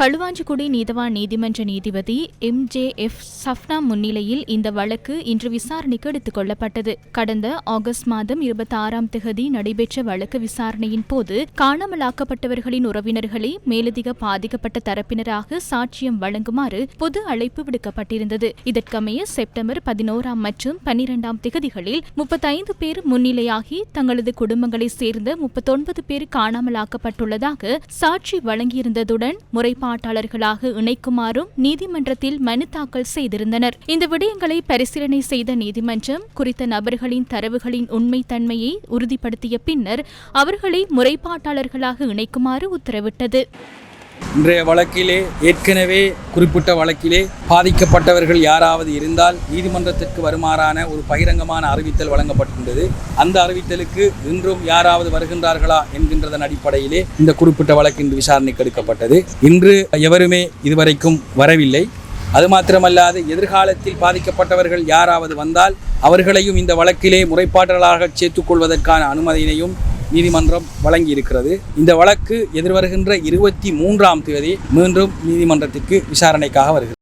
களுவாஞ்சிக்குடி நீதவான் நீதிமன்ற நீதிபதி எம். ஜே. எஃப். சஃப்னா முன்னிலையில் இந்த வழக்கு இன்று விசாரணைக்கு எடுத்துக் கொள்ளப்பட்டது. கடந்த ஆகஸ்ட் மாதம் இருபத்தி ஆறாம் திகதி நடைபெற்ற வழக்கு விசாரணையின் போது காணாமலாக்கப்பட்டவர்களின் உறவினர்களை மேலதிக பாதிக்கப்பட்ட தரப்பினராக சாட்சியம் வழங்குமாறு பொது அழைப்பு விடுக்கப்பட்டிருந்தது. இதற்கமைய செப்டம்பர் பதினோராம் மற்றும் பனிரெண்டாம் திகதிகளில் முப்பத்தைந்து பேர் முன்னிலையாகி தங்களது குடும்பங்களைச் சேர்ந்த முப்பத்தொன்பது பேர் காணாமலாக்கப்பட்டுள்ளதாக சாட்சி வழங்கியிருந்ததுடன் முறைப்பாடு பாட்டாளர்களாக இணைக்குமாறும் நீதிமன்றத்தில் மனு தாக்கல் செய்திருந்தனர். இந்த விடயங்களை பரிசீலனை செய்த நீதிமன்றம் குறித்த நபர்களின் தரவுகளின் உண்மைத்தன்மையை உறுதிப்படுத்திய பின்னர் அவர்களை முறைப்பாட்டாளர்களாக இணைக்குமாறு உத்தரவிட்டது. இன்றைய வழக்கிலே ஏற்கனவே குறிப்பிட்ட வழக்கிலே பாதிக்கப்பட்டவர்கள் யாராவது இருந்தால் நீதிமன்றத்திற்கு வருமாறான ஒரு பகிரங்கமான அறிவித்தல் வழங்கப்பட்டிருந்தது. அந்த அறிவித்தலுக்கு இன்றும் யாராவது வருகின்றார்களா என்கின்றதன் அடிப்படையிலே இந்த குறிப்பிட்ட வழக்கு இன்று விசாரணைக்கு எடுக்கப்பட்டது. இன்று எவருமே இதுவரைக்கும் வரவில்லை. அது மாத்திரமல்லாது எதிர்காலத்தில் பாதிக்கப்பட்டவர்கள் யாராவது வந்தால் அவர்களையும் இந்த வழக்கிலே முறைப்பாட்டாளராக சேர்த்துக்கொள்வதற்கான அனுமதியினையும் நீதிமன்றம் வழங்கி இருக்கிறது இந்த வழக்கு எதிர்வருகின்ற இருபத்தி மூன்றாம் தேதி மீண்டும் நீதிமன்றத்திற்கு விசாரணைக்காக வருகிறது.